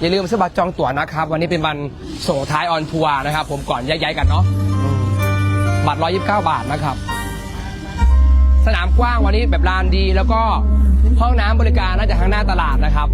อย่าลืมซื้อบัตรจองตั๋วนะครับ วันนี้เป็นวันส่งท้ายออนทัวร์นะครับ ผมก่อนย้ายๆกันเนาะบัตร129 บาทนะครับ สนามกว้างวันนี้แบบลานดี แล้วก็ห้องน้ำบริการน่าจะทางหน้าตลาดนะครับ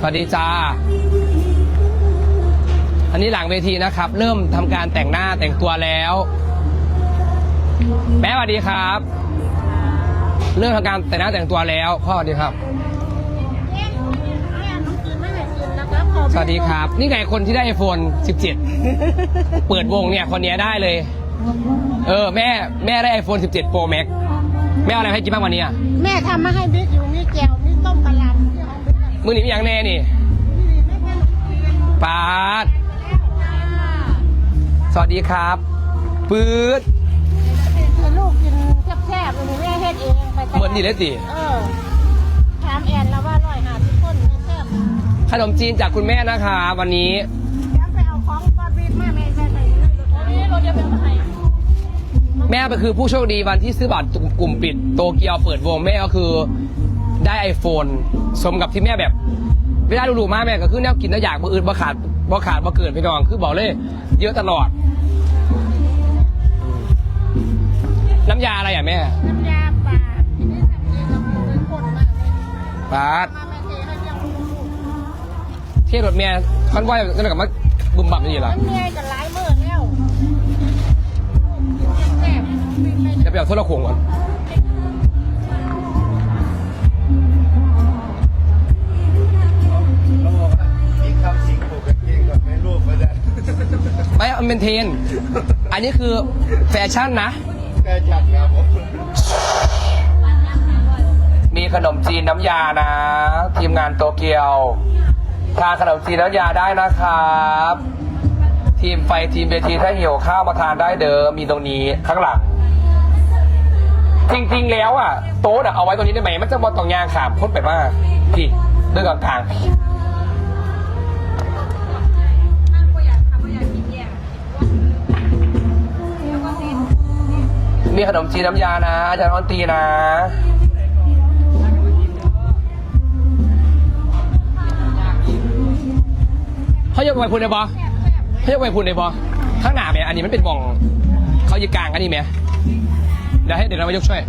สวัสดีจ้า อันนี้หลังเวทีนะครับ เริ่มทำการแต่งหน้าแต่งตัวแล้ว แม่สวัสดีครับ เริ่มทำการแต่งหน้าแต่งตัวแล้วพ่อสวัสดีครับ สวัสดีครับ นี่ไงคนที่ได้ไอโฟน17 เปิดวงเนี่ยคนนี้ได้เลย เออแม่แม่ได้ไอโฟน17 Pro Max แม่เอาอะไรให้กินบ้างวันนี้อะแม่ทำมาให้บิ๊กอยู่มีแก้วมีต้มกะหล่ำ มือหนีมีอย่างแน่นี่นี่แม่แม่หนูคุยกันอยู่ปาด สวัสดีครับ ปื๊ดให้ลูกกินแซ่บๆเลยแม่เฮ็ดเองไปตลาเหมือนดีเลยสิเออถามแอนแล้วว่าอร่อยหาทุกคนแม่แซ่บขนมจีนจากคุณแม่นะคะวันนี้เดี๋ยวไปเอาของก้อนบิ๊กมาแม่ใส่ใส่ในรถนี่รถเดียวไปเอามาให้แม่ก็คือผู้โชคดีวันที่ซื้อบัตรกลุ่มปิดโตเกียวเปิดวงแม่ก็คือ ได้ไอโฟนสมกับที่แม่แบบเวลาดูๆมาแม่ก็คือแนวกินแล้วอยากบ่อื่นบ่ขาดบ่ขาดบ่เกินพี่น้องคือบอกเลย เยอะตลอด น้ำยาอะไรอะแม่น้ำยาปลาที่นี่ทำเองเราเป็นคนมากเลยปาดมาแม่เทให้ยังลูกเที่ยวรถแม่คอนว่อยนั่นกับมาบุมบั่มนี่ๆล่ะมันเมียกันหลายมื้อแล้วแซ่บๆบิ๊กไม่จะไปเอาโทรโขงก่อน เป็นเทรนด์อันนี้คือแฟชั่นนะ แกจัดครับผมมีขนมจีนน้ำยานะ ทีมงานโตเกียวทานขนมจีนน้ำยาได้นะครับ ทีมไฟทีมเวทีถ้าหิวข้าวมาทานได้เด้อมีตรงนี้ข้างหลัง จริงๆแล้วอะโต๊ะอะเอาไว้ตรงนี้ได้ไหมมันจะบอลตรงยางขามพ้นไปมากพี่เรื่องกลางๆ มีขนมจีนน้ำยานะอาจารย์ออนตีนะ เขายกไปพูดในบอเขายกไปพูดในบอข้างหน้าไหมอันนี้มันเป็นบองเขายึดกลางอันนี้ไหมเดี๋ยวให้เดี๋ยวเรามายกช่วย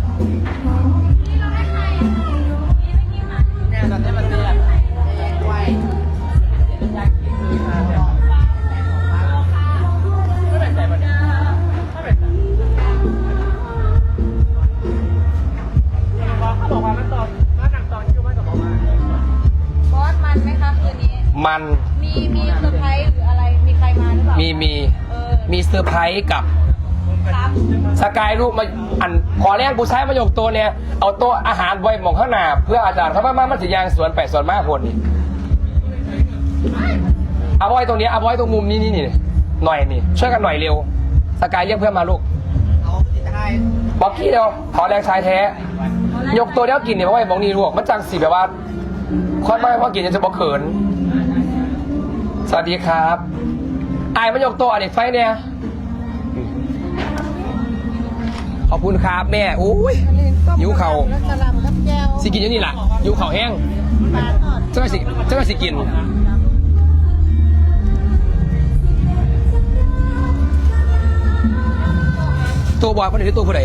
มันมีมีเซอร์ไพรส์หรืออะไร มีใครมาหรือเปล่ามีมีเออมีเซอร์ไพรส์กับ ครับสกายลูกมาอันขอแรกกูใช้ประโยคตัวเนี่ย เอาโต๊ะอาหารไว้หมองข้างหน้า เพื่ออาจารย์เขามามามันสิยางสวนไปสวนมากคนนี่เอาไว้ตรงนี้เอาไว้ตรงมุมนี้นี่นี่หน่อยนี่ช่วยกันหน่อยเร็ว สกายเรียกเพื่อนมาลูกบอกกี้เดียวขอแรงชายแท้ ยกตัวเดียวกินเนี่ยเพราะว่าบอกนี่ลูกมันจังสีแบบว่าค่อนไม่ว่ากินจะบอกเขิน สวัสดีครับไอ้มายกตัวอันนี้ไฟเนี่ยขอบคุณครับแม่อุ้ยอันนี้ต้มหิวเข่า กะหล่ำกับแก้วสิกินอยู่นี่ล่ะอยู่เขาวแห้งปลาทอดเจ้าสิเจ้าก็สิกิน ตัวบอยคนไหนที่ตัวผู้ใด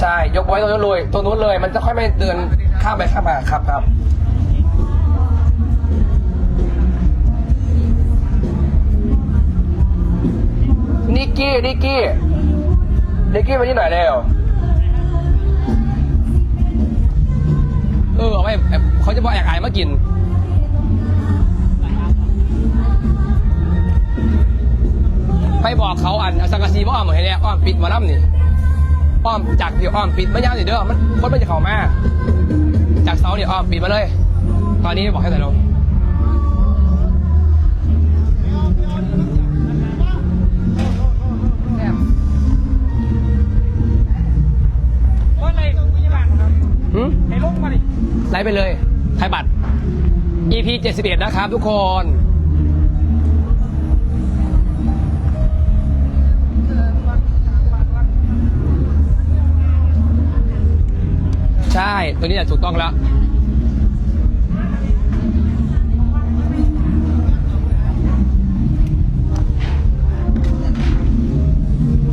ใช่ยกไว้ตรงนู้นเลยตรงนู้นเลย มันจะค่อยไม่เดินข้ามไปข้ามมาครับครับนิกกี้นิกกี้นิกกี้มาที่ไหนอยแล้วเออเอาไว้แบบเขาจะบอกแอกอายมากินไปบอกเขาอันสังกะสีมาอ้อมเหมือนเนี่ยอ้อมปิดมาล่ำนี่ อ้อมจากเดี๋ยวอ้อมปิดไม่ยาวสิเด้อมันคนมันจะเข้ามาจากเสาเนี่ยอ้อมปิดมาเลยไปตอนนี้บอกให้แต่ลงหืมไลฟ์ไปเลยไทยบัตร EP 71 นะครับทุกคน ใช่ ตัวนี้แหละถูกต้องแล้ว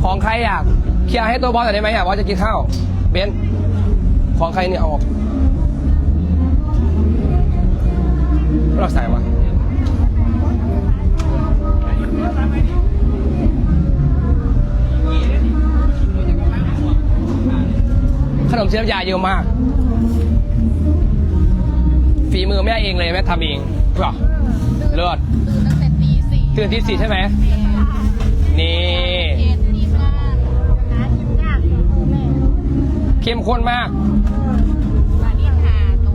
ของใครอยากเคลียร์ให้ตัวบอสหน่อยได้ไหมอยากว่าจะกินข้าว เบน ของใครเนี่ยเอาออกเราใส่วะ ขนมจีนน้ำยาเยอะมาก ฝีมือแม่เองเลยแม่ทำเองหรอเลิศตื่นตั้งแต่ตีสี่ตื่นที่สี่ใช่ไหม นี่ เย็นที่บ้านหากินยากอยู่แม่เข้มข้นมาก มานิทาตู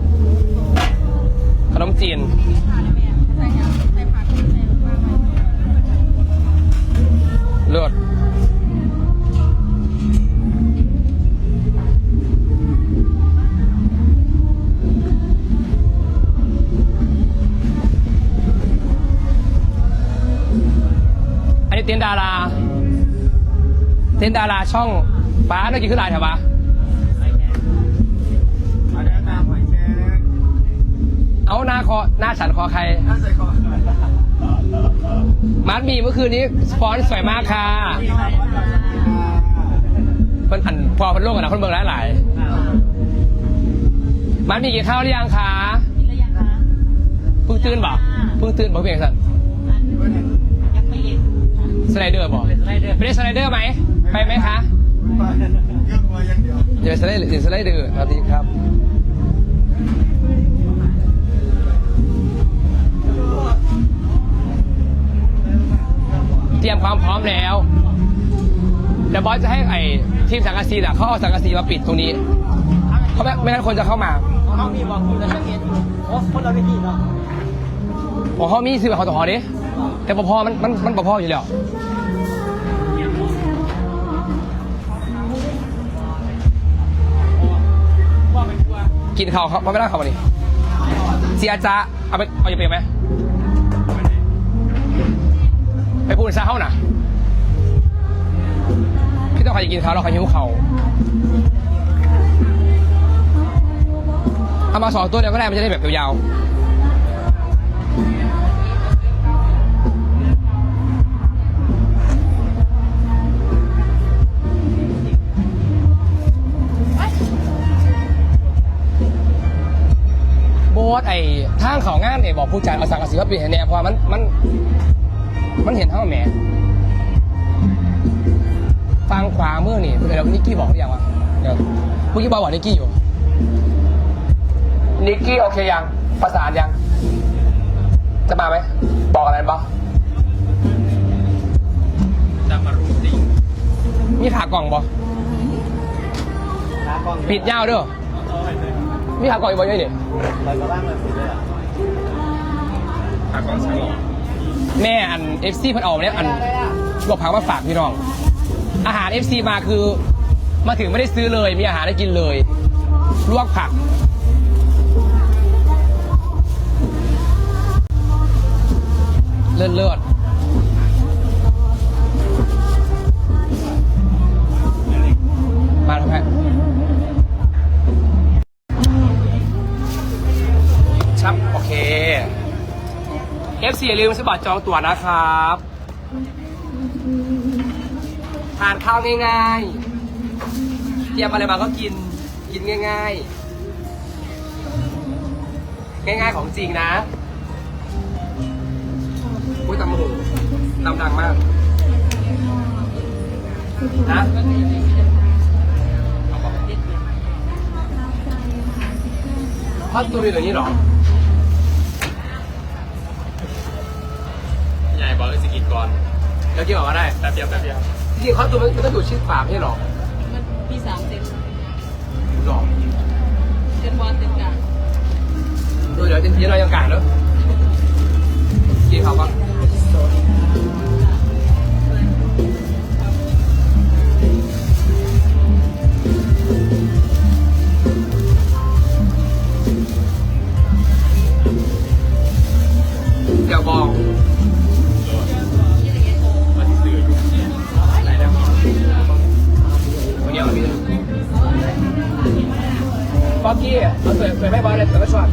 ขนมจีนนิทาเลยแม่ใส่ยังใส่ผักใส่ว่าไงเลิศ ต้นดารา เต้นดาราช่องป้าน่ากินขึ้นหลายแถวปะอันนี้น้ำหอยแครงเอาหน้าคอหน้าฉันคอใครถ้าใส่ก่อนมัดหมีเมื่อคืนนี้สปอนสวยมากค่ะเพิ่นอันพอเพิ่นโลกกันนะเพิ่นเบิ่งหลายหลายๆมัดหมีกินข้าวหรือยังคะกินแล้วยังคะเพิ่งตื่นบ่เพิ่งตื่นบ่เพียงสันยังไม่เย็น สไลเดอร์บ่ไปได้สไลเดอร์ไหมไปไหมคะเรื่องหัวอย่างเดียวเดี๋ยวสไลเดอร์เดี๋ยวสไลเดอร์ครับดีครับเตรียมความพร้อมแล้วเดี๋ยวบอสจะให้ไอ้ทีมสังกะสีน่ะเขาเอาสังกะสีมาปิดตรงนี้เขาะไม่ไม่งั้นคนจะเข้ามาเขามีบอกคุณจะเห็นโอ้คนเราไม่ดีเนาะของเขามีซื้อแบบเขาต่อหอดิ แต่ปพอมันมันมันปพออยู่แล้วกินข้าวเขาไม่ได้ข้าวมาดิเสียจ้าเอาไปเอาอย่าไปไหมไปพูดซะเขาน่ะพี่ต้องใครจะกินข้าวเราใครหิวเขาวเอามาสองตัวเดียวก็ได้มันจะได้แบบยาวๆ โบสไอ้ทางเขางานเนี่ยบอกผู้จัดเอาสังกะสีมาปิดให้แน่เพราะว่ามันมัน มันเห็นเท่าแหมฟังขวามือนี่เดี๋ยวนิกกี้บอกหรือยังวะเดี๋ยวเมื่อกี้บอกว่านิกกี้อยู่นิกกี้โอเคยังประสานยัง จะมาไหมบอกอะไรบ้างจะมารูติงมีขากล่องบ่ขากล้องปิดยาวเด้อเอาไว้เลย มีขากล่องอีกบ่เยอะนี่ไปกระบ้างเลยปิดเลยอะขากล้องใช่หรอแม่อันเอฟซีเพิ่นออกมาเนี่ยอันลวกผักมาฝากพี่น้อง อาหารเอฟซีมาคือมาถึงไม่ได้ซื้อเลย มีอาหารให้กินเลย ลวกผัก เลิศเลิศ FC อย่าลืมซื้อบัตรจองตั๋วนะครับทานข้าวง่ายๆเตรียมอะไรมาก็กิน กินง่าย ๆ ง่ายๆของจริงนะอุ้ยตำหูตำดังมาก นะทอดตัวอยู่อย่างนี้หรอ ใหญ่บอกเลยสกินก่อนเดี๋ยวกินออกมาได้แป๊บเดียวแป๊บเดียวจริงๆเขาตัวมันมันต้องอยู่ชิดปากไม่ใช่หรอมันมีสามเต็มหรอเต็มบอลเต็มกลางเอเดี๋ยวจะเดี๋ยวเรายังกาดเนอะกินเขาบ้ ฟอกกี้เอาสวยสวยไม่บอลเลยแต่ก็ช็อต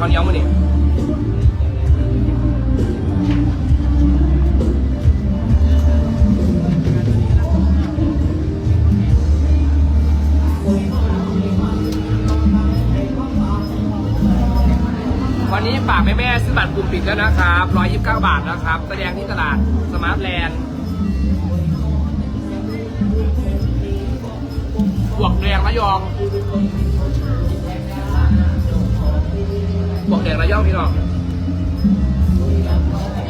ข้าวเหนียวมื้อนี่วันนี้ฝากแม่แม่ๆซื้อบัตรกลุ่มปิดแล้วนะครับร้อยยี่สิบเก้าบาทนะครับ แสดงที่ตลาดสมาร์ทแลนด์บวกแดงระยอง บวกแดงระยองพี่น้อง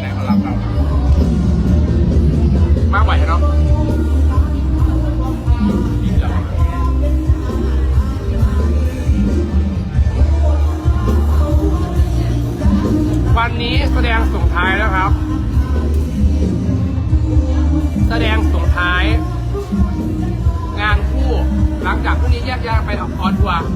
แดงเขารับเรามากไหวเนาะวันนี้แสดงส่งท้ายแล้วครับ แสดงส่งท้าย งานคู่หลังจากพรุ่งนี้แยกย้ายไปออนทัวร์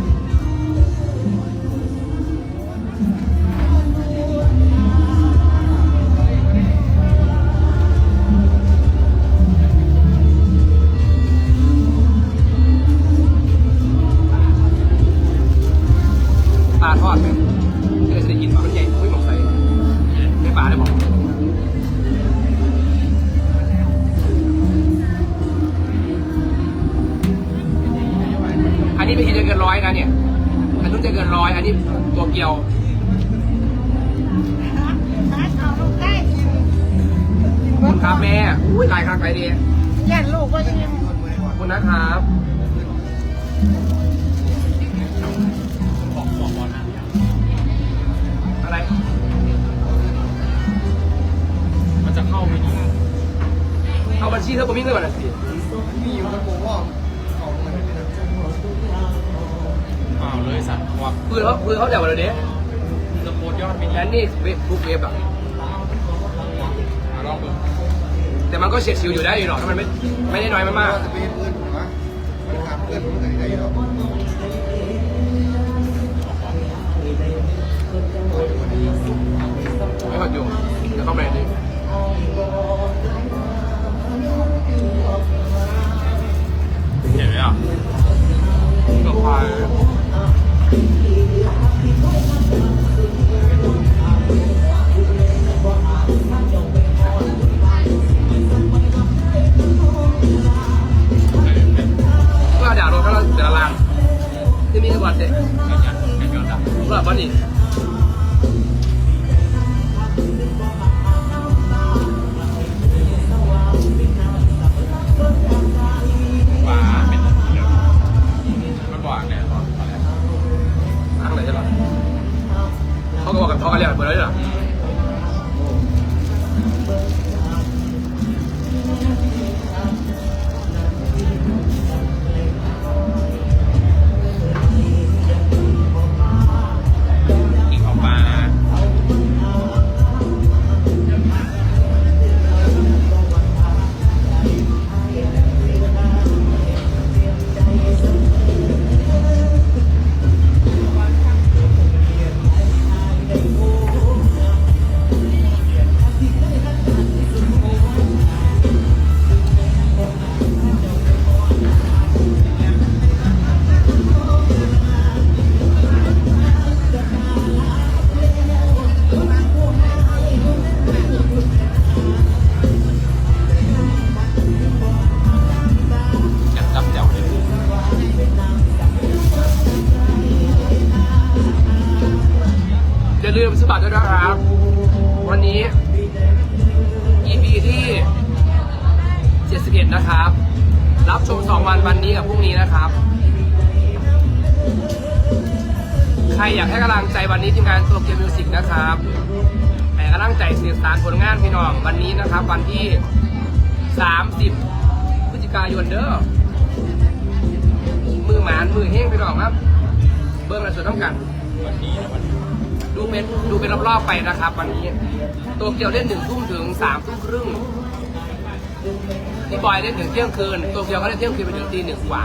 นนี้ไม่คิดจะเกินร้อยนะเนี่ย อันนู้นจะเกินร้อย อันนี้ตัวเกียวเอาลูกได้ขอบคุณครับแม่ อุ้ยลายครั้งไปดีแย่ลูกก็ชิมขอบคุณนะครับอะไร มันจะเข้าไหมนี่เอาบัญชีเธอผมมีเงินก่อนนะสิมีอยู่กับผมว่าของมันไม่ได้ อ้าว เลยสัตว์ว่าปืนเขาปืนเขาเดี๋ยวเลยเด้จะโพสยอดมิแอนนี่เว็บบุ๊กเว็บอะลองดูแต่มันก็เฉียดชิวอยู่ได้อยู่หรอกถ้ามันไม่ไม่ได้น้อยมากจะเป็นเพื่อนผมนะมันถามเพื่อนผมไหนไหนหรอกๆไม่พออยู่เดี๋ยวเข้าไปดิเห็นไหมอะกับควาย ก็ด่ารถก็เราแต่ละลานที่มีกระบอกเด็กกันยันกันยอดอะก็แบบว่านี่ฟ้าเป็นเดี๋ยวมัน ครอยากให้กำลังใจวันนี้ทีมงานตัวเกียวมิวสิกนะครับแต่กำลังใจสื่อสารผลงานพี่น้องวันนี้นะครับ วันที่ 30พฤศจิกายนเด้อมือหมานมือเฮงพี่น้องครับ เบิ้งระสุดต้องกันวันนี้นะวันนี้ดูเป็นดูเป็นรอบๆไปนะครับ วันนี้ตัวเกียวเล่นหนึ่งทุ่มถึงสามทุ่มครึ่งพี่บอยเล่นถึงเที่ยงคืนตัวเกียวก็เล่นเที่ยงคืนไปถึงตีหนึ่งกว่า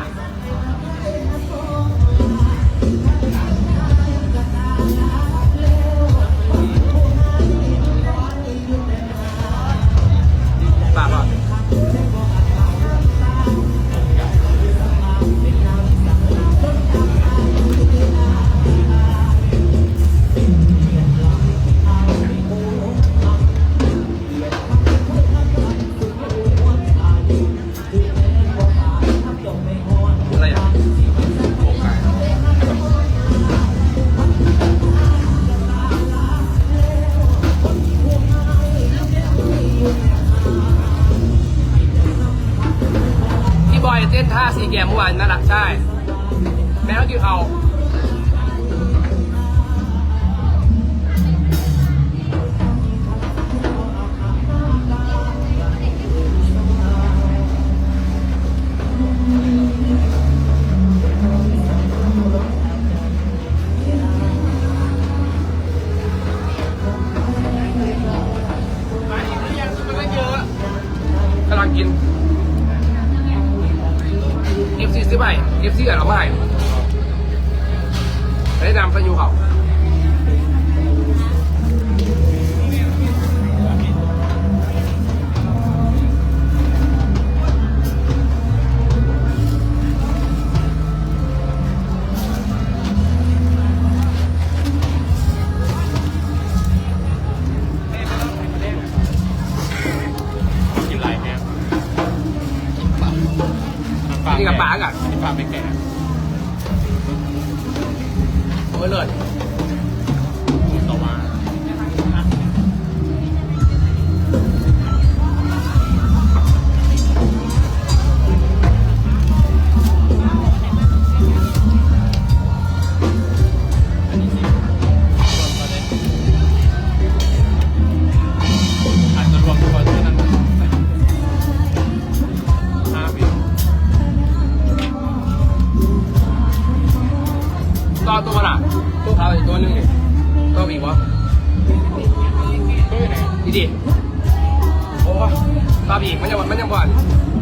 กับป๋ากันป๋าไม่แก่โอ้ยเลย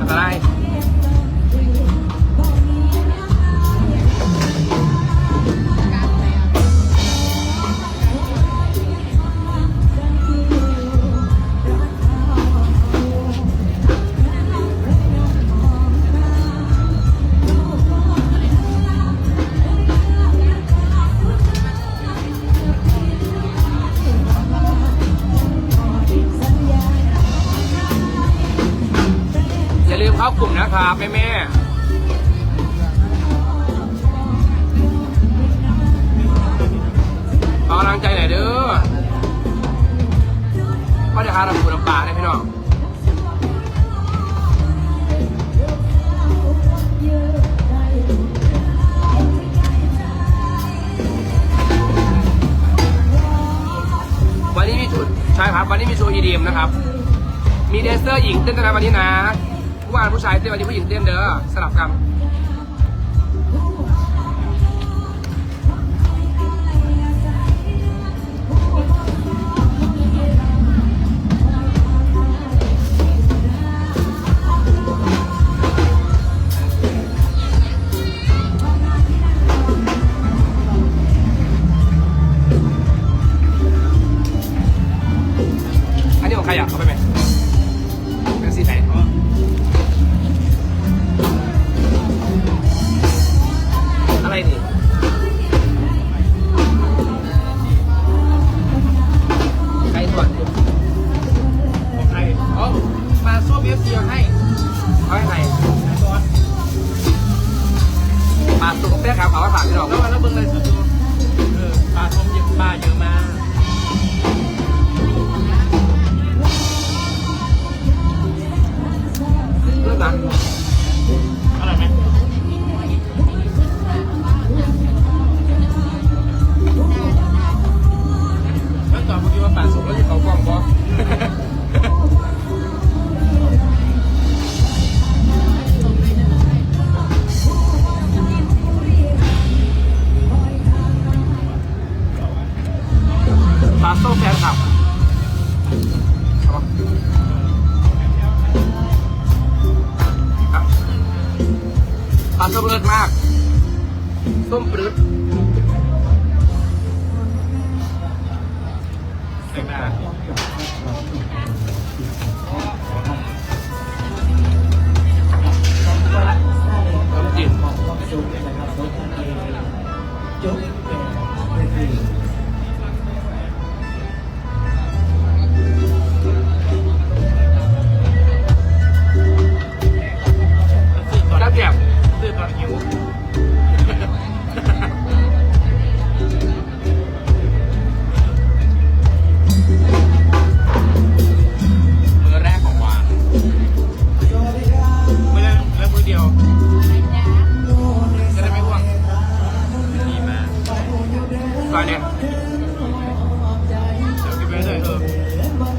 ข้ ให้แม่ เองกำลังใจหน่อยเด้อพ่อจะหาลำพูลำปลาได้พี่น้องวันนี้มีชุดใช่ครับ วันนี้มีโชว์ EDM นะครับ มีแดนเซอร์หญิงเต้นกัวนะวันนี้นะ ผู้ชายเต้นวันนี้ผู้หญิงเต้นเด้อสลับกัน